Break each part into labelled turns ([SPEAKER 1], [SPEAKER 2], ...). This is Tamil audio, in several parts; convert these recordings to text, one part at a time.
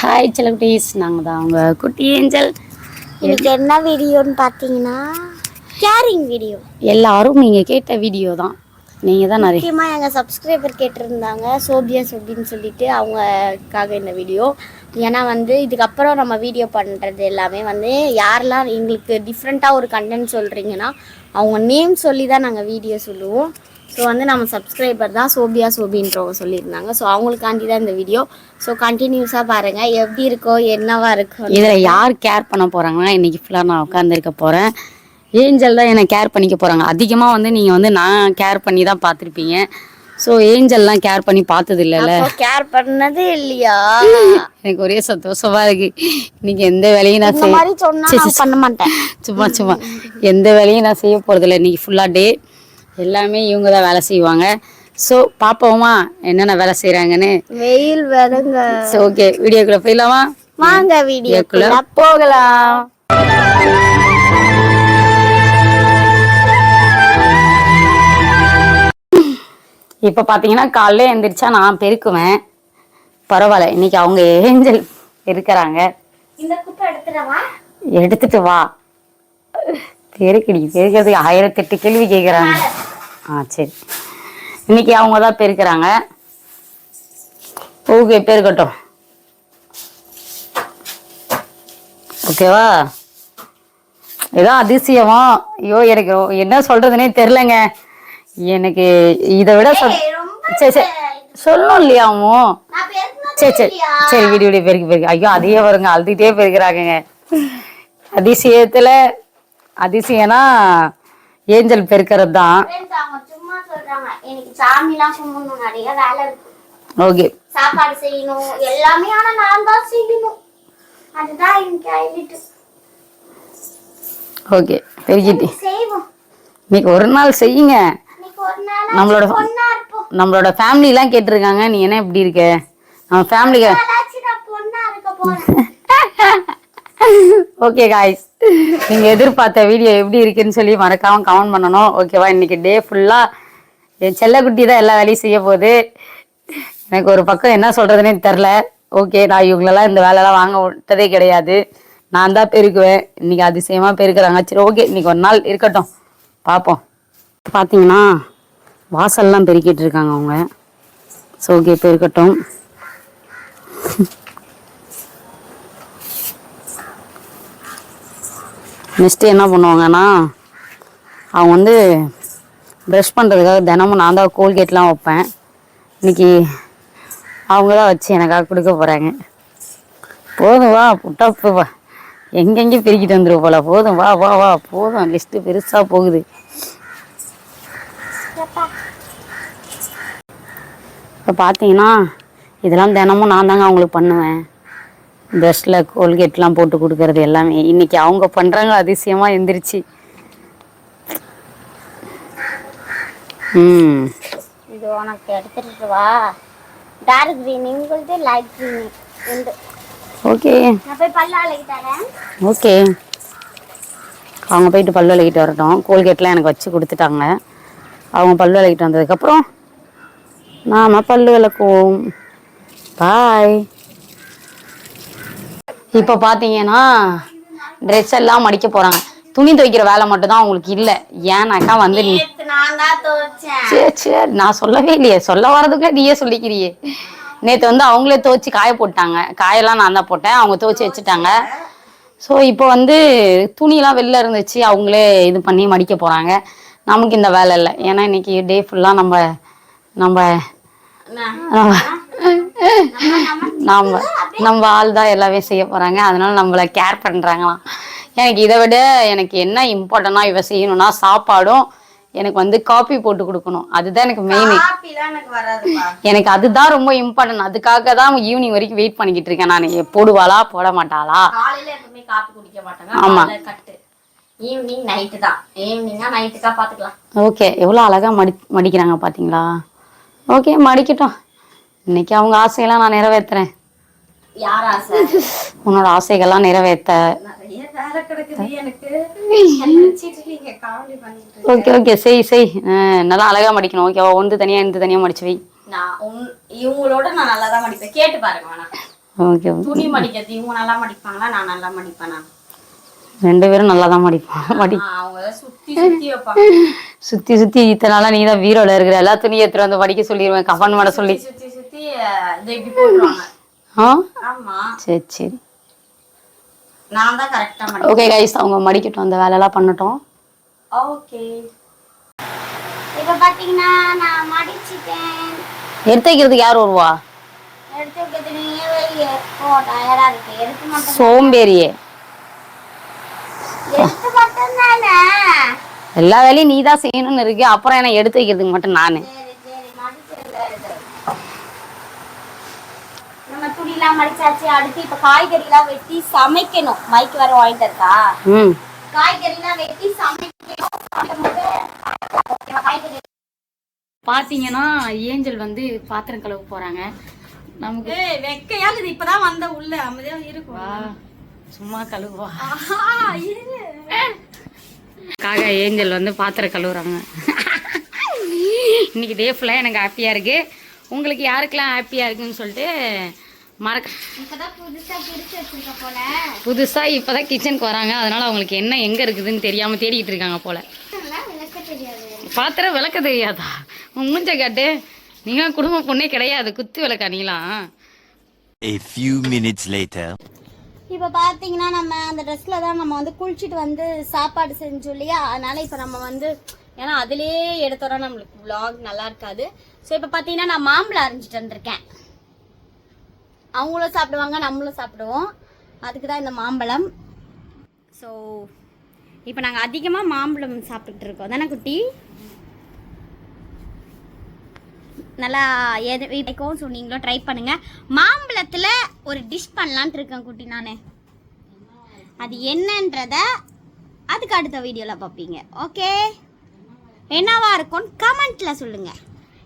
[SPEAKER 1] ஹாய் செலகுட்டீஸ் நாங்கள் தான் அவங்க குட்டி ஏஞ்சல்.
[SPEAKER 2] இன்னைக்கு என்ன வீடியோன்னு பார்த்தீங்கன்னா கேரிங் வீடியோ
[SPEAKER 1] எல்லாரும் நீங்கள் கேட்ட வீடியோ தான். நீங்கள் தான் நிறைய
[SPEAKER 2] முக்கியமாக எங்கள் சப்ஸ்கிரைபர் கேட்டிருந்தாங்க சோபியா சோபின்னு சொல்லிட்டு அவங்கக்காக இந்த வீடியோ ஏன்னா வந்து இதுக்கப்புறம் நம்ம வீடியோ பண்ணுறது எல்லாமே வந்து யாரெல்லாம் எங்களுக்கு டிஃப்ரெண்ட்டாக ஒரு கண்டென்ட் சொல்கிறீங்கன்னா அவங்க நேம் சொல்லி தான் நாங்கள் வீடியோ சொல்லுவோம். ஸோ வந்து நம்ம சப்ஸ்கிரைபர் தான் சோபியா சோபின்றவங்க சொல்லியிருந்தாங்க. ஸோ அவங்களுக்காண்டி தான் இந்த வீடியோ ஸோ கண்டினியூஸாக பாருங்கள் எப்படி இருக்கோ என்னவா இருக்கோ.
[SPEAKER 1] இதில் யார் கேர் பண்ண போகிறாங்கன்னா இன்றைக்கி ஃபுல்லாக நான் உட்காந்துருக்க போகிறேன் ஏஞ்சல் தான் என்னை கேர் பண்ணிக்க போகிறாங்க அதிகமாக வந்து நீங்கள் வந்து நான் கேர் பண்ணி தான் பார்த்துருப்பீங்க. ஸோ ஏஞ்சல்லாம் கேர் பண்ணி பார்த்தது இல்லைல்ல
[SPEAKER 2] கேர் பண்ணதே இல்லையா?
[SPEAKER 1] எனக்கு ஒரே சந்தோஷமா இருக்கு. இன்னைக்கு எந்த வேலையும் நான் செய்ய
[SPEAKER 2] பண்ண மாட்டேன்.
[SPEAKER 1] சும்மா சும்மா. எந்த வேலையும் நான் செய்ய போகிறதில்ல இன்னைக்கு ஃபுல்லாக டே எல்லாமே இவங்க தான் வேலை செய்வாங்க. ஸோ பார்ப்போமா என்னென்ன வேலை செய்கிறாங்கன்னு
[SPEAKER 2] வெயில் வருங்க.
[SPEAKER 1] ஸோ ஓகே வீடியோக்குள்ளே போயிடலாமா?
[SPEAKER 2] வாங்க வீடியோக்குள்ள
[SPEAKER 1] போகலாம். இப்போ பார்த்தீங்கன்னா காலைல எந்திரிச்சா நான் பெருக்குவேன். பரவாயில்ல இன்னைக்கு அவங்க ஏஞ்சல் இருக்கிறாங்க.
[SPEAKER 2] இந்த குப்பை எடுத்துடவா
[SPEAKER 1] எடுத்துட்டு வா. பெருக்கடி பெருக்கிறதுக்கு ஆயிரத்தெட்டு கேள்வி கேட்குறாங்க ஆ சரி. இன்னைக்கு அவங்க தான் பெருக்கிறாங்க. ஓகே பெருக்கட்டும் ஓகேவா ஏதோ அதிசயமா? ஐயோ எனக்கு என்ன சொல்றதுனே தெரிலங்க எனக்கு இதை விட சரி சரி. சொல்லணும் இல்லையா அம்மு
[SPEAKER 2] நான் பேசுனது
[SPEAKER 1] சரி சரி. சரி விடி விடி பெருக்கி பெருக்கி. ஐயோ அதையே வருங்க அழுதுகிட்டே பெருக்கிறாங்கங்க. அதிசயத்துல அதிசயம்னா ஏஞ்சல் பெருக்கிறது தான். ஓகே.
[SPEAKER 2] சாப்பாடு செய்யணும் எல்லாமே ஆனா நான் தான் செய்யணும். அதுதான் எனக்கு ஹைலைட்
[SPEAKER 1] ஓகே பெருக்கிட்டு
[SPEAKER 2] செய்வோம்.
[SPEAKER 1] இன்னைக்கு ஒரு நாள் செய்யுங்க. நம்மளோட நம்மளோட ஃபேமிலிலாம் கேட்டிருக்காங்க நீ என்ன இப்படி இருக்க? நம்ம ஃபேமிலிக்கு
[SPEAKER 2] நாளாச்சும் நான் பொண்ணா இருக்க போறேன்
[SPEAKER 1] ஓகே காய்ஸ் நீங்க எதிர்பார்த்த வீடியோ எப்படி இருக்குன்னு சொல்லி மறக்காம கமெண்ட் பண்ணணும். ஓகேவா இன்னைக்கு டே ஃபுல்லா என் செல்லக்குட்டி தான் எல்லா வேலையும் செய்ய போகுது. எனக்கு ஒரு பக்கம் என்ன சொல்றதுன்னே தெரில ஓகே நான் இவங்களெல்லாம் இந்த வேலையெல்லாம் வாங்க விட்டதே கிடையாது. நான் தான் பெருக்குவேன். இன்னைக்கு அதிசயமா பெருக்கிறாங்க. சரி ஓகே இன்னைக்கு ஒரு நாள் இருக்கட்டும். பார்ப்போம் பார்த்தீங்கன்னா வாசல்லாம் பெருக்கிட்டு இருக்காங்க அவங்க. ஸோ ஓகே பெருக்கட்டும் நெக்ஸ்ட்டு என்ன பண்ணுவாங்கன்னா அவங்க வந்து ப்ரெஷ் பண்ணுறதுக்காக தினமும் நான் தான் கோல்கேட்லாம் வைப்பேன். இன்னைக்கு அவங்க தான் வச்சு எனக்காக கொடுக்க போகிறாங்க போதும் வா புட்டா வா. எங்கெங்கே பெருக்கிட்டு வந்துருவோம் போல போதும் வா வா வா போதும். லிஸ்ட்டு பெருசாக போகுது. இப்போ பார்த்தீங்கன்னா இதெல்லாம் தினமும் நான் தாங்க அவங்களுக்கு பண்ணுவேன். ப்ரஷ்ல கோல்கேட்லாம் போட்டு கொடுக்கறது எல்லாமே. இன்னைக்கு அவங்க பண்றாங்க அதிசயமா எந்திரிச்சு. ம்.
[SPEAKER 2] இது உனக்கு எடுத்துட்டு வா. டார்க் கிரீன் உங்களுது லைட் கிரீன் உண்டு.
[SPEAKER 1] ஓகே.
[SPEAKER 2] நான் போய் பல்ல அழகி தரேன்.
[SPEAKER 1] ஓகே. அவங்க போயிட்டு பல்லு விளக்கிட்டு வரட்டும். கோல்கேட்லாம் எனக்கு வச்சு கொடுத்துட்டாங்க. அவங்க பல்லு விளக்கிட்டு வந்ததுக்கப்புறம் நாம பல்லு விளக்குவோம் பாய் இப்போ பார்த்தீங்கன்னா ட்ரெஸ் எல்லாம் மடிக்க போகிறாங்க துணி துவைக்கிற வேலை மட்டும் தான் அவங்களுக்கு இல்லை. ஏன்னாக்கா வந்து நீ சரி சரி நான் சொல்லவே இல்லையே. சொல்ல வர்றதுக்குள்ள நீயே சொல்லிக்கிறியே. நேற்று வந்து அவங்களே துவைச்சு காய போட்டாங்க காயெல்லாம் நான் தான் போட்டேன். அவங்க துவைச்சு வச்சுட்டாங்க. ஸோ இப்போ வந்து துணிலாம் வெளில இருந்துச்சு. அவங்களே இது பண்ணி மடிக்க போகிறாங்க நமக்கு இந்த வேலை இல்லை. ஏன்னா இன்னைக்கு டே ஃபுல்லாக நம்ம நம்ம நம்ம நம்ம ஆள் தான் எல்லாமே செய்ய போகிறாங்க அதனால நம்மளை கேர் பண்ணுறாங்களாம் எனக்கு இதை விட எனக்கு என்ன இம்பார்ட்டண்ட்டாக இவ செய்யணும்னா சாப்பாடும் எனக்கு வந்து காப்பி போட்டு கொடுக்கணும். அதுதான் எனக்கு மெயின்
[SPEAKER 2] எனக்கு
[SPEAKER 1] அதுதான் ரொம்ப இம்பார்ட்டன்ட் அதுக்காக தான் ஈவினிங் வரைக்கும் வெயிட் பண்ணிக்கிட்டு இருக்கேன் நான். போடுவாளா போட மாட்டாளா? ஆமா.
[SPEAKER 2] ஈவினிங் நைட்டு தான். ஈவினிங்கா நைட்டுக்கா பாத்துக்கலாம்.
[SPEAKER 1] ஓகே எவ்வளோ அழகாக மடி மடிக்கிறாங்க பார்த்தீங்களா ஓகே மடிக்கட்டும். இன்னைக்கு அவங்க ஆசையெல்லாம் நான் நிறைவேற்றுறேன்
[SPEAKER 2] யார் ஆசை?
[SPEAKER 1] உன்னோட ஆசைகள்லாம் நிறைவேற்ற ஓகே ஓகே. செய் செய். நல்லா அழகாக மடிக்கணும். ஓகேவா ஒன்று தனியாக இந்த தனியாக மடிச்சு வை.
[SPEAKER 2] இவங்களோட நான் நல்லா தான் மடிப்பேன். கேட்டு பாருங்க
[SPEAKER 1] ஓகே
[SPEAKER 2] துணி மடிக்கிறது இவங்க நல்லா மடிப்பாங்களா? நான் நல்லா மடிப்பேனா?
[SPEAKER 1] ரெண்டு பேரும் நல்லா தான் மடிப்போம் மடி
[SPEAKER 2] சுத்தி சுத்தி வைப்பாங்க.
[SPEAKER 1] சுத்தி சுத்தி இத்தனை நாளா நீ தான் வீரோல இருக்கிற. எல்லா துணியும் எடுத்துட்டு வந்து படிக்க சொல்லிடுவேன் கஃபன் பண்ண சொல்லி. சரி சரி. ஓகே கைஸ் அவங்க மடிக்கட்டும். அந்த வேலையெல்லாம் பண்ணட்டும்.
[SPEAKER 2] ஓகே இப்ப பாத்தீங்கன்னா நான் மடிச்சிட்டேன்.
[SPEAKER 1] எடுத்து வைக்கிறதுக்கு யார் வருவா?
[SPEAKER 2] எடுத்து வைக்கிறது நீங்க வெளியே போ. டயர்டா இருக்கு. எடுத்து மட்டும்
[SPEAKER 1] சோம்பேறியே.
[SPEAKER 2] எடுத்து மட்டும் தானே
[SPEAKER 1] எல்லா வேலையும் நீ தான் செய்யணும்னு இருக்கு. அப்புறம் என்ன எடுத்து வைக்கிறதுக்கு மட்டும் நானு
[SPEAKER 2] சரி சரி மடிச்சிடல இது நம்ம துணிலாம் மடிச்சாச்சு அடுத்து இப்ப காய்கறிலாம் வெட்டி சமைக்கணும். மைக்கு வேற வாங்கிட்டு இருக்கா?
[SPEAKER 1] ம்.
[SPEAKER 2] காய்கறிலாம் வெட்டி சமைக்கணும். காய்கறி.
[SPEAKER 1] பாத்தீங்கன்னா ஏஞ்சல் வந்து பாத்திரம் கழுவ போறாங்க. நமக்கு
[SPEAKER 2] ஏய் வெக்கையாகுது இப்பதான் வந்த உள்ள. அமைதியா இருக்கும்
[SPEAKER 1] வா சும்மா கழுவா. காக ஏஞ்சல் வந்து பாத்திரம் கழுவுறாங்க. இன்னைக்கு டே ஃபுல்லாக எனக்கு ஹாப்பியாக இருக்கு. உங்களுக்கு யாருக்கெல்லாம் ஹாப்பியாக இருக்குன்னு சொல்லிட்டு மறக்க புதுசாக இப்போ தான் கிச்சனுக்கு வராங்க. அதனால அவங்களுக்கு என்ன எங்கே இருக்குதுன்னு தெரியாமல் தேடிட்டு இருக்காங்க போல.
[SPEAKER 2] விளக்க தெரியாது.
[SPEAKER 1] பாத்திரம் விளக்க தெரியாதா? உன் மூஞ்ச காட்டு. நீங்களாம் குடும்ப பொண்ணே கிடையாது. குத்து விளக்கா நீலாம்
[SPEAKER 3] A few minutes later.
[SPEAKER 2] இப்போ பார்த்தீங்கன்னா நம்ம அந்த ட்ரெஸ்ஸில் தான் நம்ம வந்து குளிச்சுட்டு வந்து சாப்பாடு செஞ்சோம் இல்லையா? அதனால இப்போ நம்ம வந்து ஏன்னா அதுலேயே எடுத்தோன்னா நம்மளுக்கு vlog நல்லா இருக்காது. ஸோ இப்போ பார்த்தீங்கன்னா நான் மாம்பழம் அரைஞ்சிட்டு வந்திருக்கேன். அவங்களும் சாப்பிடுவாங்க நம்மளும் சாப்பிடுவோம். அதுக்கு தான் இந்த மாம்பழம். ஸோ இப்போ நாங்கள் அதிகமாக மாம்பழம் சாப்பிட்டுட்டு இருக்கோம். தானே குட்டி? நல்லா எது வைக்கவும் சொன்னீங்களோ ட்ரை பண்ணுங்கள் மாம்பழத்தில் ஒரு டிஷ் பண்ணலான்ட்டு இருக்கேன் குட்டி நான். அது என்னன்றத அதுக்கு அடுத்த வீடியோவில் பார்ப்பீங்க. ஓகே என்னவா இருக்கும்னு கமெண்ட்டில் சொல்லுங்கள்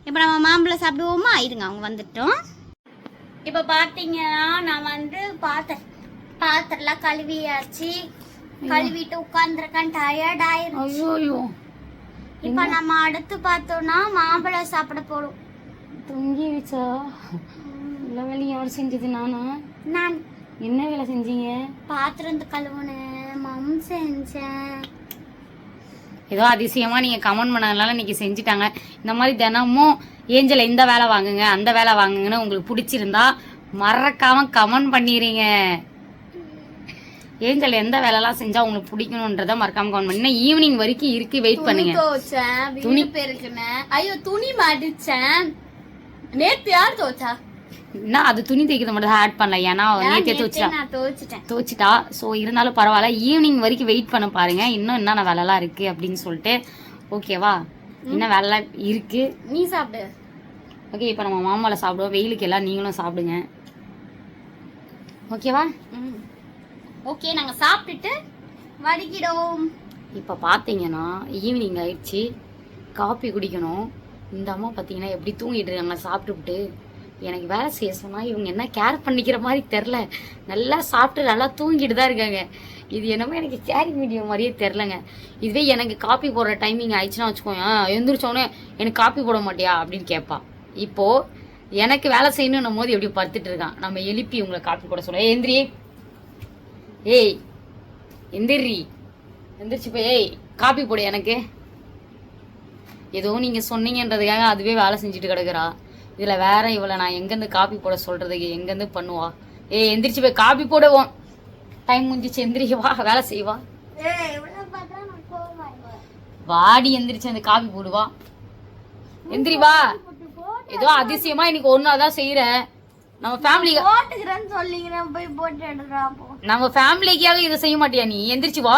[SPEAKER 2] இப்போ நம்ம மாம்பழம் சாப்பிடுவோமா? இருங்க அவங்க வந்துட்டோம். இப்போ பார்த்தீங்கன்னா நான் வந்து பாத்திரம் பாத்திரம்லாம் கழுவியாச்சு. கழுவிட்டு உட்காந்துருக்கேன் டயர்ட் ஆயிரும் இப்போ நம்ம அடுத்து பார்த்தோம்னா மாம்பழம் சாப்பிட போறோம்.
[SPEAKER 1] தொங்கி வச்சா எல்லா வேலையும் யார் செஞ்சது நானா?
[SPEAKER 2] நான்.
[SPEAKER 1] என்ன வேலை செஞ்சீங்க?
[SPEAKER 2] பாத்திரம் கழுவுனேன் மம் செஞ்சேன்.
[SPEAKER 1] ஏதோ அதிசயமா நீங்க கமெண்ட் பண்ணதுனால இன்னைக்கு செஞ்சுட்டாங்க. இந்த மாதிரி தினமும் ஏஞ்சல இந்த வேலை வாங்குங்க அந்த வேலை வாங்குங்கன்னு உங்களுக்கு பிடிச்சிருந்தா மறக்காம கமெண்ட் பண்ணிடுறீங்க. ஏஞ்சல் எந்த வேலைலாம் செஞ்சா உங்களுக்கு பிடிக்கணுன்றத மறக்காம கமெண்ட் பண்ணி. ஈவினிங் வரைக்கும் இருக்கு வெயிட் பண்ணுங்க.
[SPEAKER 2] வீடு பெருக்குனேன். ஐயோ துணி மடிச்சேன். நேத்து யார் துவைச்சா?
[SPEAKER 1] என்ன அது துணி தைக்கிறது மட்டும் ஆட் பண்ணல. ஏன்னா நேத்தே
[SPEAKER 2] நான் துவைச்சிட்டேன்.
[SPEAKER 1] துவச்சிட்டா. ஸோ இருந்தாலும் பரவாயில்ல. ஈவினிங் வரைக்கும் வெயிட் பண்ண பாருங்க. இன்னும் என்னென்ன வேலைலாம் இருக்கு அப்படின்னு சொல்லிட்டு. ஓகேவா இன்னும் வேலைலாம் இருக்கு?
[SPEAKER 2] நீ சாப்பிடு.
[SPEAKER 1] ஓகே இப்போ நம்ம மாம்பழம் சாப்பிடுவோம். வெயிலுக்கு எல்லாம் நீங்களும் சாப்பிடுங்க. ஓகேவா?
[SPEAKER 2] ஓகே நாங்க சாப்பிட்டுட்டு வடிக்கிடும்
[SPEAKER 1] இப்போ பார்த்தீங்கன்னா ஈவினிங் ஆயிடுச்சு. காப்பி குடிக்கணும். இந்த அம்மா பார்த்தீங்கன்னா எப்படி தூங்கிட்டு இருக்காங்க சாப்பிட்டுவிட்டு எனக்கு வேலை செய்ய சொன்னால் இவங்க என்ன கேர் பண்ணிக்கிற மாதிரி தெரில நல்லா சாப்பிட்டு நல்லா தூங்கிட்டு தான் இருக்காங்க. இது என்னமோ எனக்கு கேரிங் மீடியம் மாதிரியே தெரிலங்க இதுவே எனக்கு காப்பி போடுற டைமிங் ஆயிடுச்சுன்னா வச்சுக்கோங்க எழுந்திரிச்சோன்னே எனக்கு காப்பி போட மாட்டியா? அப்படின்னு கேட்பா இப்போது எனக்கு வேலை செய்யணும் போது எப்படி படுத்துட்டு இருக்கான் நம்ம எழுப்பி உங்களை காப்பி போட சொல்ல எந்திரி. ஏய் எந்திரி. எந்திரிச்சு போய் ஏய் காப்பி போடு எனக்கு. ஏதோ நீங்கள் சொன்னீங்கன்றதுக்காக அதுவே வேலை செஞ்சுட்டு கிடக்குறா. இதில் வேற இவளை நான் எங்கேருந்து காப்பி போட சொல்கிறதுக்கு எங்கேருந்து பண்ணுவா? ஏய் எந்திரிச்சு போய் காப்பி போடுவோம். டைம் முடிஞ்சிச்சு எந்திரிக்க வா வேலை செய்வா. வாடி எந்திரிச்சு அந்த காப்பி போடுவா. எந்திரி வா. ஏதோ அதிசயமா இன்னைக்கு ஒன்னாதான் செய்யறேன் நம்ம ஃபேமிலி
[SPEAKER 2] போட்டுக்கிறேன்னு சொல்லிக்கிறேன் போய் போட்டு எடுக்கிறான்
[SPEAKER 1] நம்ம ஃபேமிலிக்காக இதை செய்ய மாட்டியா நீ? எந்திரிச்சு வா.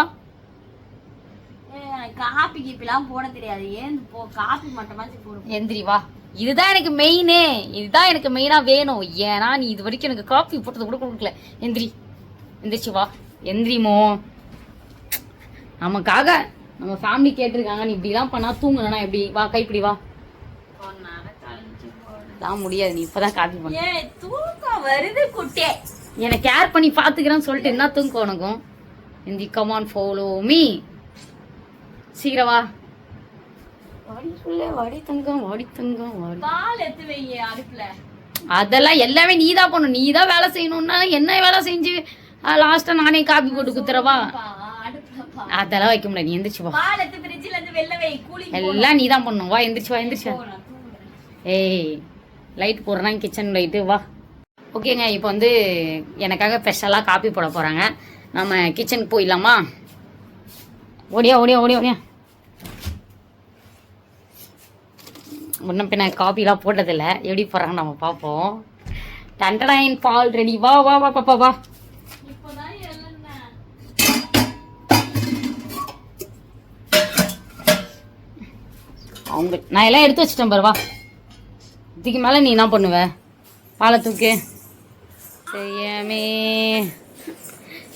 [SPEAKER 2] காப்பி கீப்பிலாம் போட தெரியாது. ஏன் போ காப்பி மட்டுமாச்சும் போடும்
[SPEAKER 1] எந்திரி வா. இதுதான் எனக்கு மெயினே இதுதான் எனக்கு மெயினா வேணும். ஏன்னா நீ இது வரைக்கும் எனக்கு காஃபி போட்டது கூட கொடுக்கல. எந்திரி. எந்திரிச்சு வா. எந்திரிமோ. நமக்காக நம்ம ஃபேமிலி கேட்டிருக்காங்க. நீ இப்படிலாம் பண்ணா தூங்கணும்னா எப்படி? வா கைப்பிடி வா. தான் முடியாது. நீ இப்பதான் காப்பி பண்ண.
[SPEAKER 2] ஏய் தூக்கம் வருது குட்டே.
[SPEAKER 1] என்னை கேர் பண்ணி பாத்துக்கிறேன்னு சொல்லிட்டு என்ன தூக்கம் உனக்கும்? எந்தி கமான் ஃபாலோ மீ சீக்கிரம் வா. வாடி சொல்ல வாடி தங்கம் வாடி தங்கம் வாடி
[SPEAKER 2] பால் எடுத்து வைங்க அடுப்புல.
[SPEAKER 1] அதெல்லாம் எல்லாமே நீ தான் பண்ணணும். நீ தான் வேலை செய்யணும்னா என்ன வேலை செஞ்சு லாஸ்ட்டாக நானே காப்பி போட்டு குத்துறவா? அதெல்லாம் வைக்க முடியாது நீ எந்திரிச்சு வா எல்லாம் நீ தான் பண்ணணும் வா எந்திரிச்சு வா எந்திரிச்சு வா. ஏய் லைட் போடுறேன் கிச்சன் லைட்டு வா. ஓகேங்க இப்போ வந்து எனக்காக ஸ்பெஷலாக காப்பி போட போகிறாங்க நம்ம கிச்சனுக்கு போயிடலாமா? ஓடியா ஓடியா ஓடியா ஓடியா. முன்ன பின்ன காப்பிலாம் போட்டதில்ல. எப்படி போடுறாங்க நம்ம பார்ப்போம். டண்டடைன் பால் ரெடி வா வா வா பாப்பா வா. அவங்க நான் எல்லாம் எடுத்து வச்சிட்டேன் பாரு வா. இதுக்கு மேலே நீ என்ன பண்ணுவ? பாலை தூக்கு. செய்யமே.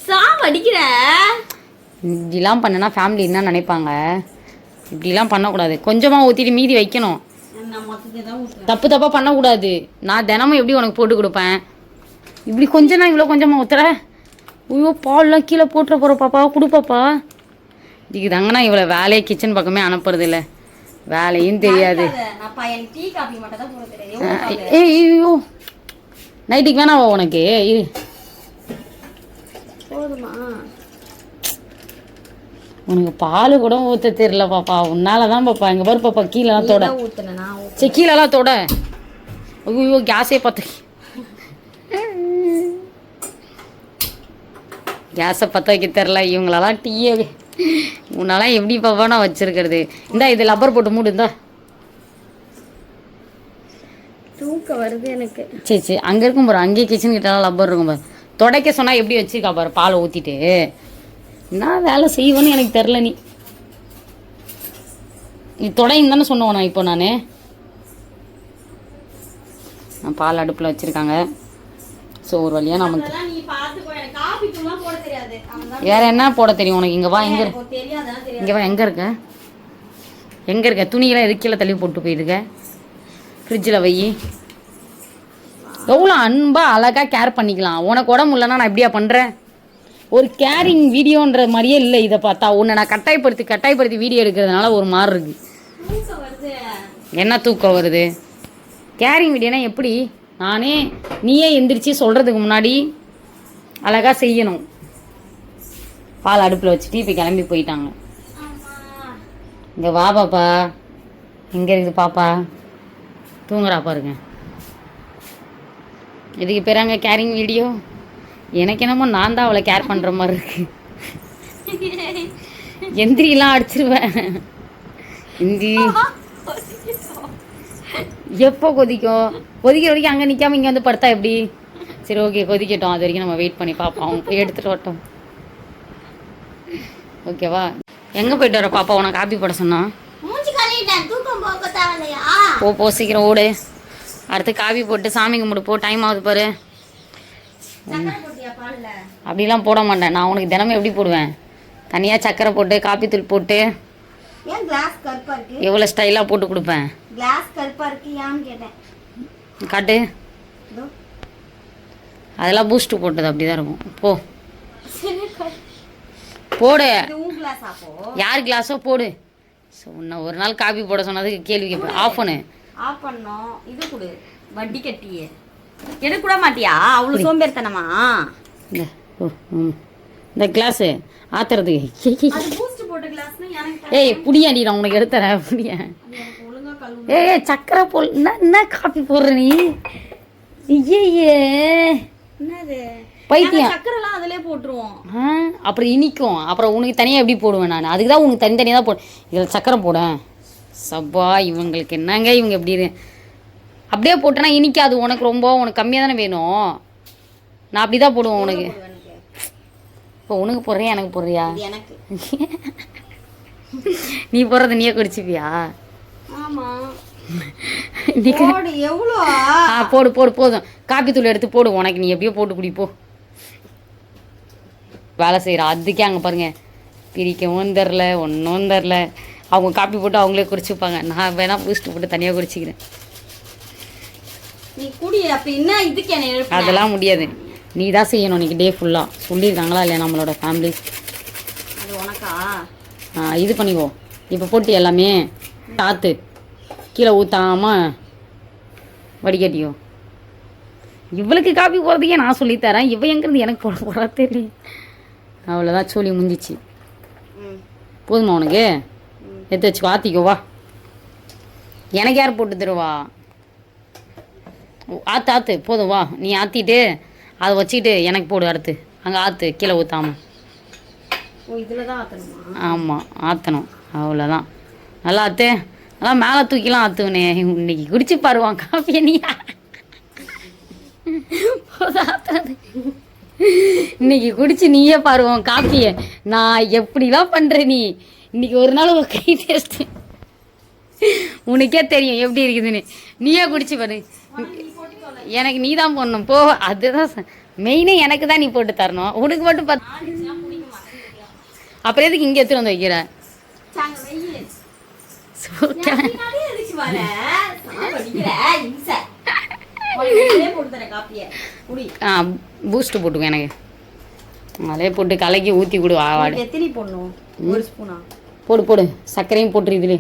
[SPEAKER 2] சாம் அடிக்கிற?
[SPEAKER 1] இப்படிலாம் பண்ணனா ஃபேமிலி என்ன நினைப்பாங்க? இப்படிலாம் பண்ணக்கூடாது. கொஞ்சமாக ஊற்றிட்டு மீதி வைக்கணும். தப்பு தப்பாக பண்ணக்கூடாது. நான் தினமும் எப்படி உனக்கு போட்டு கொடுப்பேன்? இப்படி கொஞ்சம் நான் இவ்வளோ கொஞ்சமாக ஊற்றுற ஐயோ பால்லாம் கீழே போட்டுற போகிற பாப்பா. கொடு பாப்பா. இதுக்கு தாங்க நான் இவ்வளோ வேலையை கிச்சன் பக்கமே அனுப்புறது இல்ல வேலையும் தெரியாது. ஐயோ. நைட்டுக்கு வேணாவா உனக்கு. இரு உனக்கு பால் கூட ஊற்ற தெரியல பாப்பா. உன்னால தான் பாப்பா. எங்க பாரு பாப்பா கீழெல்லாம் தொட. சரி கீழெல்லாம் தொட. ஐயோ கேஸே பார்த்து கேஸை பற்ற வைக்க தெரில இவங்களெல்லாம் டீயே. உன்னெல்லாம் எப்படி பாப்பா நான் வச்சிருக்கிறது. இந்தா இது லப்பர் போட்டு மூடு இந்தா.
[SPEAKER 2] தூக்கம் வருது எனக்கு.
[SPEAKER 1] சரி சரி அங்கே இருக்கும் பாரு அங்கேயே கிச்சன் கிட்டலாம் லப்பர் இருக்கும் பாரு. துடைக்க சொன்னால் எப்படி வச்சிருக்கா பாரு பாலை ஊற்றிட்டு நான் வேலை செய்வேன்னு எனக்கு தெரில நீ. நீ தொடைன்னு தானே சொன்னவனா இப்போ நான். நான் பால் அடுப்பில் வச்சுருக்காங்க. ஸோ ஒரு வழியாக நமக்கு
[SPEAKER 2] அதெல்லாம் நீ பாத்துக்கோ எனக்கு காபி தூள்லாம் போட தெரியாது அவன்
[SPEAKER 1] வேற என்ன போட தெரியும் உனக்கு? இங்கே வா எங்கே இங்கே வா எங்கே இருக்க? எங்கே இருக்க? துணியெல்லாம் எது கீழே தள்ளி போட்டு போயிருக்க? ஃப்ரிட்ஜில் வை. எவ்வளோ அன்பாக அழகாக கேர் பண்ணிக்கலாம். உனக்கு உடம்பு இல்லைன்னா நான் இப்படியா பண்ணுறேன் ஒரு கேரிங் வீடியோன்ற மாதிரியே இல்லை இதை பார்த்தா. உன்னை நான் கட்டாயப்படுத்தி கட்டாயப்படுத்தி வீடியோ எடுக்கிறதுனால ஒரு மாதிரி இருக்கு. என்ன தூக்கம் வருது? கேரிங் வீடியோனா எப்படி? நானே நீயே எந்திரிச்சு சொல்கிறதுக்கு முன்னாடி அழகாக செய்யணும். பால் அடுப்பில் வச்சுட்டு இப்போ கிளம்பி போயிட்டாங்க. இங்கே வா பாப்பா. எங்கே இருக்குது பாப்பா. தூங்குறா பாருங்க. இதுக்கு பேராங்க கேரிங் வீடியோ எனக்கு என்னமோ நான் தான் அவளை கேர் பண்ணுற மாதிரி இருக்கு. எந்திரிலாம் அடிச்சிருவேன். இந்தி எப்போ கொதிக்கும்? கொதிக்கிற வரைக்கும் அங்கே நிற்காம இங்கே வந்து படுத்தா எப்படி? சரி ஓகே கொதிக்கட்டும். அது வரைக்கும் நம்ம வெயிட் பண்ணி பார்ப்போம் எடுத்துகிட்டு வரட்டும். ஓகேவா? எங்கே போயிட்டு வர பாப்பா? உனக்கு காப்பி போட சொன்னா. போ போ சீக்கிரம் ஓடு. அடுத்து காபி போட்டு சாமி கும்பிடு போ. டைம் ஆகுது பாரு. அப்படிலாம் போட மாட்டேன். நான் உனக்கு தினமும் எப்படி போடுவேன்? தனியாக சக்கரை போட்டு காப்பி தூள் போட்டு. எவ்வளோ ஸ்டைலாக போட்டு கொடுப்பேன்? காட்டு. அதெல்லாம் பூஸ்ட் போட்டது அப்படி தான் இருக்கும். போ. போடு. யார் கிளாஸோ போடு. ஸோ உன்னை ஒரு நாள் காப்பி போட சொன்னதுக்கு கேள்வி கேட்பேன் ஆஃப் பண்ணு.
[SPEAKER 2] ஆஃப் பண்ணோம். இது கொடு. வட்டி கட்டியே. எடுக்க கூட மாட்டியா? அவ்வளவு சோம்பேறித்தனமா?
[SPEAKER 1] இந்த. இந்த கிளாஸு ஆத்துறதுக்கு ஏய் புடியாண்டி நான் உனக்கு எடுத்துறேன். புடிய. ஏய் சக்கரை போல் என்ன என்ன காப்பி போடுற நீ? ஐயே
[SPEAKER 2] என்னது?
[SPEAKER 1] பைத்தியம்.
[SPEAKER 2] சக்கரைலாம் அதிலே போட்டுருவோம்.
[SPEAKER 1] ஆ, அப்புறம் இனிக்கும். அப்புறம் உனக்கு தனியாக எப்படி போடுவேன் நான்? அதுக்கு தான் உனக்கு தனித்தனியாக தான் போடு இதில் சக்கரை போடேன் சப்பா இவங்களுக்கு என்னங்க இவங்க எப்படி அப்படியே போட்டேன்னா இனிக்காது. உனக்கு ரொம்ப உனக்கு கம்மியாக தானே வேணும். நான் அப்படி தான் போடுவேன் உனக்கு. இப்போ உனக்கு போடுறியா எனக்கு போடுறியா? நீ போடுறத நீயே குடிச்சுப்பியா? நீ
[SPEAKER 2] போடு எவ்வளோ
[SPEAKER 1] போடு போடு போதும். காப்பி தூள் எடுத்து போடு. உனக்கு நீ எப்படியோ போட்டு குடி போ. வேலை செய்கிற அதுக்கே அங்கே பாருங்க. பிரிக்கவும் தெரில ஒன்றும் தெரில அவங்க காப்பி போட்டு அவங்களே குடிச்சுப்பாங்க நான் வேணா பூஸ்ட் போட்டு தனியாக குடிச்சிக்கிறேன் அதெல்லாம் முடியாது. நீ தான் செய்யணும். இன்னைக்கு டே ஃபுல்லாக சொல்லியிருக்காங்களா இல்லையா நம்மளோட ஃபேமிலி
[SPEAKER 2] உனக்கா?
[SPEAKER 1] இது பண்ணிக்கோ. இப்போ போட்டு எல்லாமே ஆற்று கீழே ஊற்றாம வடிகட்டியோ இவளுக்கு காப்பி போடுறதுக்கே நான் சொல்லித்தரேன் இவ எங்கிறது எனக்கு போட போகிறா தெரியும் அவ்வளோதான் சோழி முடிஞ்சிச்சு
[SPEAKER 2] ம்.
[SPEAKER 1] போதுமா உனக்கு? எடுத்து வச்சு ஆத்திக்கோ வா. எனக்கு யார் போட்டு தருவா? ஆத்து ஆத்து. போதும் வா. நீ ஆத்திட்டு அதை வச்சுக்கிட்டு எனக்கு போடு அடுத்து. அங்கே ஆத்து கீழே ஊற்றாம ஆமாம் ஆற்றணும் அவ்வளோதான் நல்லா ஆத்து. நல்லா மேலே தூக்கிலாம் ஆத்துவனே. இன்னைக்கு குடிச்சு பாருவான் காஃபியை நீ போதும் ஆத்துறது. இன்னைக்கு குடிச்சு நீயே பாருவோம் காப்பியை. நான் எப்படிலாம் பண்ணுறேன் நீ? இன்னைக்கு ஒரு நாள் ஒரு கை டேஸ்ட்டு உனக்கே தெரியும் எப்படி இருக்குதுன்னு. நீயே குடிச்சு பாரு. எனக்கு நீ தான் போடணும். போ. அதுதான் மெயினே எனக்கு தான் நீ போட்டு தரணும். உனக்கு மட்டும் பத் அப்புறம் எதுக்கு இங்கே எடுத்துட்டு வந்து வைக்கிற? பூஸ்ட் போட்டுக்கோ எனக்கு. அதே போட்டு கலக்கி ஊற்றி கொடு ஆவாடு
[SPEAKER 2] எத்தனை போடணும் ஒரு ஸ்பூனா?
[SPEAKER 1] போடு போடு. சர்க்கரையும் போட்டுரு இதுலே.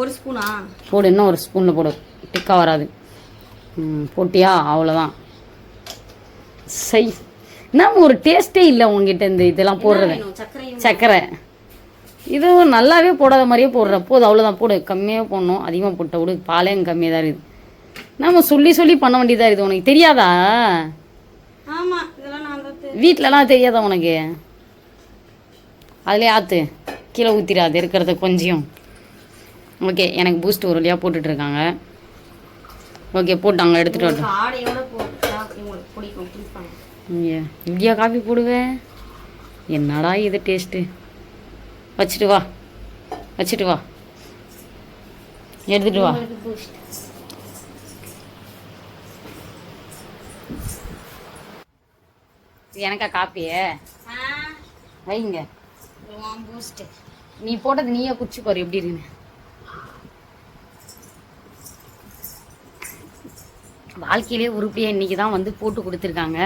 [SPEAKER 2] ஒரு ஸ்பூனா?
[SPEAKER 1] போடு இன்னும் ஒரு ஸ்பூனில் போடு. டிக்காக வராது. ம் போட்டியா? அவ்வளோதான் சை. நம்ம ஒரு டேஸ்ட்டே இல்லை உங்ககிட்ட இந்த இதெல்லாம் போடுறது? சர்க்கரை. இதுவும் நல்லாவே போடாத மாதிரியே போடுற. போது அவ்வளோதான் போடு. கம்மியாக போடணும். அதிகமாக போட்ட விடு பாலையும் கம்மியாக தான் இருக்குது. நம்ம சொல்லி சொல்லி பண்ண வேண்டியதாக இருக்குது. உனக்கு தெரியாதா
[SPEAKER 2] ஆமா இதெல்லாம் நான் தான்
[SPEAKER 1] வீட்டிலலாம் தெரியாதா உனக்கு? அதிலே ஆற்று கீழே ஊற்றிடாது இருக்கிறத கொஞ்சம் ஓகே எனக்கு பூஸ்ட் ஒரு வழியாக போட்டுட்ருக்காங்க ஓகே போட்டாங்க எடுத்துகிட்டு வரட்டும். ஐயா இங்கேயா காஃபி போடுவேன் என்னடா இது டேஸ்ட்டு வச்சுட்டு வா. வச்சுட்டு வா. எடுத்துட்டு வா
[SPEAKER 2] பூஸ்ட்
[SPEAKER 1] இது எனக்கா காப்பியே? வைங்க.
[SPEAKER 2] பூஸ்ட்
[SPEAKER 1] நீ போட்டது நீயே குச்சி பாரு எப்படி இருக்குன்னு. வாழ்க்கையிலே உருப்படியாக இன்றைக்கி தான் வந்து போட்டு கொடுத்துருக்காங்க.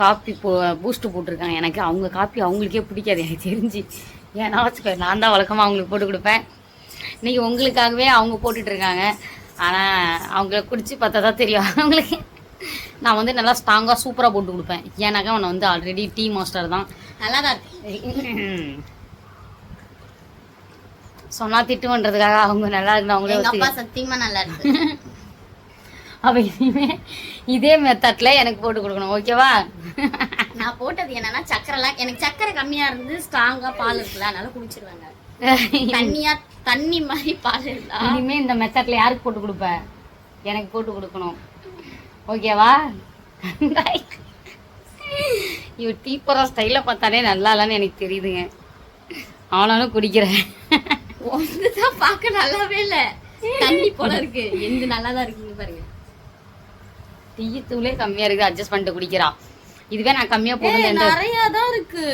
[SPEAKER 1] காப்பி போ பூஸ்ட்டு போட்டிருக்காங்க. எனக்கு அவங்க காப்பி அவங்களுக்கே பிடிக்காது எனக்கு தெரிஞ்சு. ஏன்னா வச்சுக்கோ நான் தான் வழக்கமாக அவங்களுக்கு போட்டு கொடுப்பேன். இன்றைக்கி உங்களுக்காகவே அவங்க போட்டுட்ருக்காங்க ஆனால் அவங்கள குடிச்சு பார்த்தா தான் தெரியும். அவங்களுக்கு நான் வந்து நல்லா ஸ்ட்ராங்காக சூப்பராக போட்டு கொடுப்பேன். ஏன்னாக்கா அவனை வந்து ஆல்ரெடி டீ மாஸ்டர் தான்.
[SPEAKER 2] நல்லா தான் இருக்கு.
[SPEAKER 1] சொன்னா திட்டுவன்றதுக்காக அவங்க நல்லா இருந்து அவங்களே
[SPEAKER 2] அப்பா
[SPEAKER 1] ஒத்துக்க
[SPEAKER 2] சத்தியமா நல்லா இருக்கு.
[SPEAKER 1] அப்ப இனிமே இதே மெத்தட்ல எனக்கு போட்டு கொடுக்கணும் ஓகேவா
[SPEAKER 2] நான் போட்டது என்னன்னா சக்கரைலாம் எனக்கு சக்கரை கம்மியா இருந்து ஸ்ட்ராங்கா பால் இருக்குல்ல அதனால குடிச்சிருவாங்க. தண்ணியா தண்ணி மாதிரி பால் இருந்தா.
[SPEAKER 1] இனிமே இந்த மெத்தட்ல யாருக்கு போட்டு கொடுப்ப? எனக்கு போட்டு கொடுக்கணும். ஓகேவா? இவ டீப்பரா ஸ்டைல பார்த்தாலே நல்லா இல்லைன்னு எனக்கு தெரியுதுங்க. ஆனாலும் குடிக்கிறேன்.
[SPEAKER 2] ஒன்றுதான் பார்க்க நல்லாவே இல்ல. தண்ணி போல இருக்கு. எந்த நல்லா தான் இருக்குங்க பாருங்க.
[SPEAKER 1] டீ தூளே கம்மியா இருக்குது. அட்ஜஸ்ட் பண்ணிட்டு குடிக்கிறா. இதுவே நான் கம்மியா போடுறேன்
[SPEAKER 2] நிறைய தான் இருக்கு.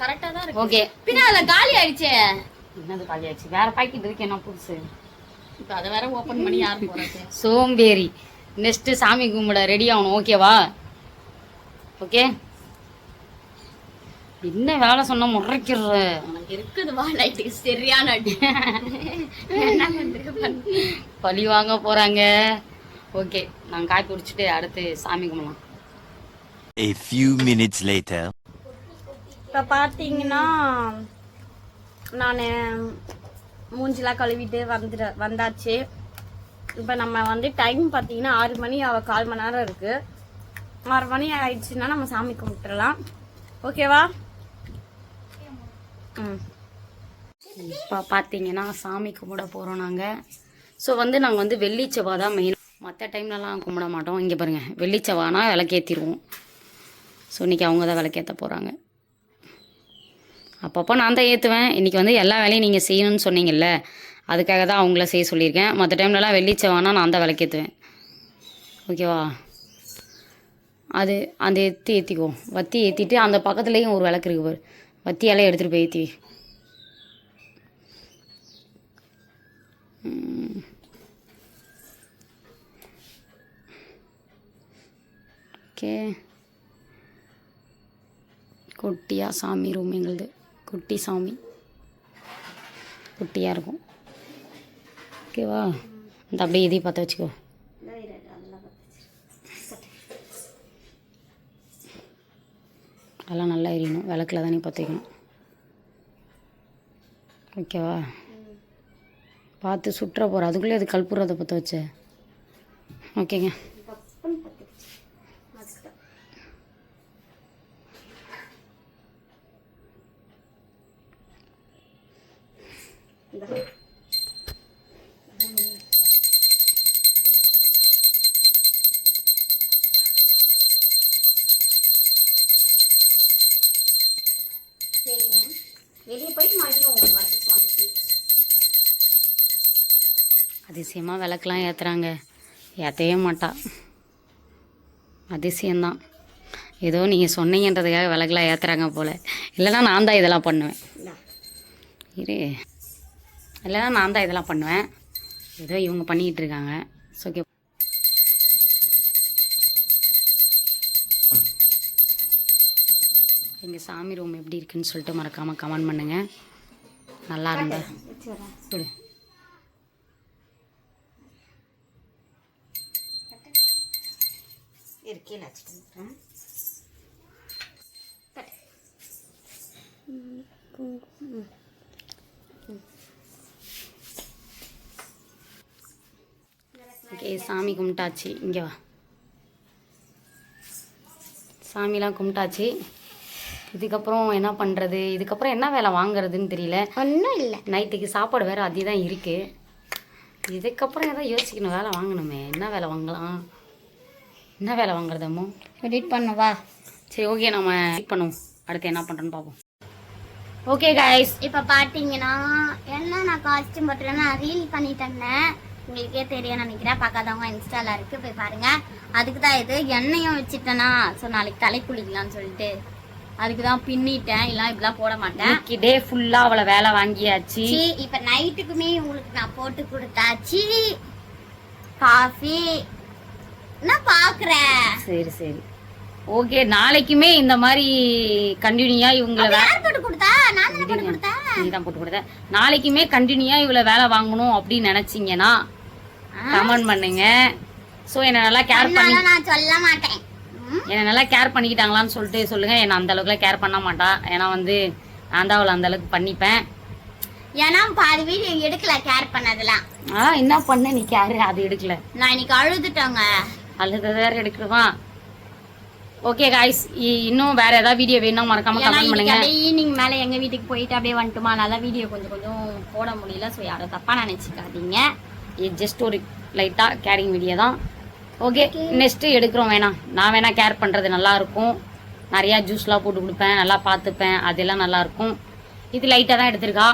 [SPEAKER 2] கரெக்டா தான் இருக்கு.
[SPEAKER 1] ஓகே
[SPEAKER 2] பின்ன அதுல காலி ஆயிடுச்சே.
[SPEAKER 1] என்னது காலியாச்சு வேற பாக்கெட் இருக்கு. என்ன புதுசு?
[SPEAKER 2] இப்ப அதை வேற ஓபன் பண்ணி யார் போறது?
[SPEAKER 1] சோம்பேறி. நெக்ஸ்ட் சாமி கும்பிட ரெடி ஆகணும் ஓகேவா ஓகே என்ன வேலை சொன்னா முறைக்கிற?
[SPEAKER 2] இருக்குதுவா நைட்டுக்கு சரியான.
[SPEAKER 1] பழி வாங்க போறாங்க. ஓகே நான் காய் குடிச்சிட்டு அடுத்து சாமி கும்பிடலாம்.
[SPEAKER 3] A few minutes later.
[SPEAKER 2] இப்போ பார்த்தீங்கன்னா நான் மூஞ்சிலாம் கழுவிட்டு வந்துட வந்தாச்சு. இப்போ நம்ம வந்து டைம் பார்த்தீங்கன்னா ஆறு மணி அவ கால் மணி நேரம் இருக்குது ஆறு மணி ஆயிடுச்சுன்னா நம்ம சாமி கும்பிட்டுறலாம். ஓகேவா ம்.
[SPEAKER 1] இப்போ பார்த்தீங்கன்னா சாமி கும்பிட போகிறோம் நாங்கள் ஸோ வந்து நாங்கள் வந்து வெள்ளி செவ்வாய் தான் மெயின் மற்ற டைம்லலாம் கும்பிட மாட்டோம். இங்கே பாருங்கள் வெள்ளி செவ்வாய்னா விளக்கேற்றிடுவோம் ஸோ இன்றைக்கி அவங்க தான் விளக்கேற்ற போகிறாங்க அப்பப்போ நான் தான் ஏற்றுவேன் இன்றைக்கி வந்து எல்லா வேலையும் நீங்கள் செய்யணும்னு சொன்னீங்கல்ல அதுக்காக தான் அவங்கள செய்ய சொல்லியிருக்கேன். மற்ற டைம்லலாம் வெள்ளி வாங்கினா நான் தான் விளக்கேற்றுவேன் ஓகேவா அது அந்த ஏற்றி ஏற்றிக்கோ வத்தி ஏற்றிட்டு அந்த பக்கத்துலேயும் ஒரு விளக்கு இருக்கு பாரு. வத்தியாலே எடுத்துகிட்டு போய் ஏற்றி ஓகே. குட்டியா சாமி ரூம் எங்களுது. குட்டி சாமி. குட்டியாக இருக்கும். ஓகேவா இந்த அப்படியே இதையும் பார்த்து வச்சுக்கோ. அதெல்லாம் நல்லா எரியணும். விளக்கில் தானே பார்த்து வைக்கணும் ஓகேவா பார்த்து சுற்ற போகிற அதுக்குள்ளேயே அது கல்பூரத்தை பற்ற வச்ச? ஓகேங்க அதிசயமாக விளக்கெலாம் ஏற்றுறாங்க ஏற்றவே மாட்டா. அதிசயம்தான். ஏதோ நீங்கள் சொன்னீங்கன்றதுக்காக விளக்கெலாம் ஏற்றுறாங்க போல். இல்லைன்னா நான் தான் இதெல்லாம் பண்ணுவேன். இரு. இல்லைன்னா நான் தான் இதெல்லாம் பண்ணுவேன். ஏதோ இவங்க பண்ணிக்கிட்டு இருக்காங்க. ஓகே எங்கள் சாமி ரூம் எப்படி இருக்குன்னு சொல்லிட்டு மறக்காமல் கமெண்ட் பண்ணுங்கள் நல்லா இருந்தா. கொடு
[SPEAKER 2] இருக்கேன் வச்சுட்டு
[SPEAKER 1] ஓகே சாமி கும்பிட்டாச்சு. இங்கே வா. சாமிலாம் கும்பிட்டாச்சு. இதுக்கப்புறம் என்ன பண்ணுறது இதுக்கப்புறம் என்ன வேலை வாங்குறதுன்னு தெரியல.
[SPEAKER 2] ஒன்றும் இல்லை.
[SPEAKER 1] நைட்டுக்கு சாப்பாடு வேறு அதே தான் இருக்குது இதுக்கப்புறம் ஏதோ யோசிக்கணும். வேலை வாங்கணுமே. என்ன வேலை வாங்கலாம்? என்ன வேலை வாங்குறதம்மோ
[SPEAKER 2] எடிட் பண்ணவா
[SPEAKER 1] சரி ஓகே நம்ம வெயிட் பண்ணுவோம். அடுத்து என்ன பண்ணுறோன்னு பார்ப்போம். ஓகே காய்ஸ்
[SPEAKER 2] இப்போ பார்த்தீங்கன்னா என்ன நான் காஸ்டியூம் போட்டுருந்தேன் நான் ரீல் பண்ணிட்டு இருந்தேன் உங்களுக்கே தெரியும் நினைக்கிறேன். பார்க்காதவங்க இன்ஸ்டால இருக்கு போய் பாருங்க. அதுக்கு தான் இது எண்ணெயும் வச்சுட்டேனா ஸோ நாளைக்கு தலை குளிக்கலாம்னு சொல்லிட்டு. அதுக்கு தான் பின்னிட்டேன். இல்லை இப்படிலாம் போட மாட்டேன்.
[SPEAKER 1] டே ஃபுல்லாக அவளை வேலை வாங்கியாச்சு.
[SPEAKER 2] இப்போ நைட்டுக்குமே உங்களுக்கு நான் போட்டு கொடுத்தாச்சு. காஃபி நான் பார்க்குறேன்
[SPEAKER 1] சரி சரி. ஓகே நாளைக்குமே இந்த மாதிரி கண்டினியூவாக இவங்களை வே
[SPEAKER 2] யார் போட்டு கொடுத்தா? நான் தானே போட்டு கொடுத்தேன்.
[SPEAKER 1] நீ தான் போட்டு கொடுத்த நாளைக்குமே கண்டினியூவா இவ்வளோ வேலை வாங்கணும் அப்படின்னு நினைச்சீங்கன்னா கமெண்ட் பண்ணுங்க. ஸோ என்னை நல்லா கேர் பண்ணி
[SPEAKER 2] அதனால நான் சொல்ல மாட்டேன்?
[SPEAKER 1] என்னை நல்லா கேர் பண்ணிக்கிட்டாங்களான்னு சொல்லிட்டு சொல்லுங்க. என்னை அந்த அளவுக்குலாம் கேர் பண்ண மாட்டா. ஏன்னா வந்து நான் தான் அவளை அந்த அளவுக்கு பண்ணிப்பேன்.
[SPEAKER 2] ஏன்னா பாதி வீடியோ எடுக்கல கேர் பண்ணதெல்லாம்
[SPEAKER 1] ஆ என்ன பண்ண நீ கேர் அது எடுக்கல.
[SPEAKER 2] நான் இன்னைக்கு அழுதுட்டோங்க.
[SPEAKER 1] அழுது வேற எடுக்கிறதா ஓகே காய்ஸ் இன்னும் வேற ஏதாவது வீடியோ வேணும்னா மறக்காம கமெண்ட் பண்ணுங்க.
[SPEAKER 2] ஈவினிங் மேல எங்க வீட்டுக்கு போயிட்டு அப்படியே வந்துட்டுமா? நல்லா வீடியோ கொஞ்சம் கொஞ்சம் போட முடியல. ஸோ யாரும் தப்பா நினைச்சுக்காதீங்க.
[SPEAKER 1] இது ஜஸ்ட் ஒரு லைட்டாக கேரிங் வீடியோ தான். ஓகே நெக்ஸ்ட்டு எடுக்கிறோம் வேணாம் நான் வேணா கேர் பண்ணுறது நல்லா இருக்கும். நிறையா ஜூஸ்லாம் போட்டு கொடுப்பேன் நல்லா பார்த்துப்பேன். அதெல்லாம் நல்லா இருக்கும். இது லைட்டாக தான் எடுத்திருக்கா.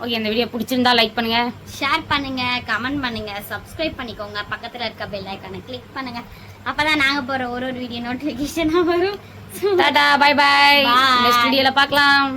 [SPEAKER 1] ஓகே இந்த வீடியோ பிடிச்சிருந்தா லைக் பண்ணுங்க.
[SPEAKER 2] ஷேர் பண்ணுங்க கமெண்ட் பண்ணுங்க சப்ஸ்கிரைப் பண்ணிக்கோங்க. பக்கத்துல இருக்க பெல் ஐக்கானை கிளிக் பண்ணுங்க. அப்பதான் நாங்க போற ஒரு ஒரு வீடியோ நோட்டிபிகேஷனா வரும்.
[SPEAKER 1] Tata bye by. நெக்ஸ்ட் வீடியோவில் பார்க்கலாம்.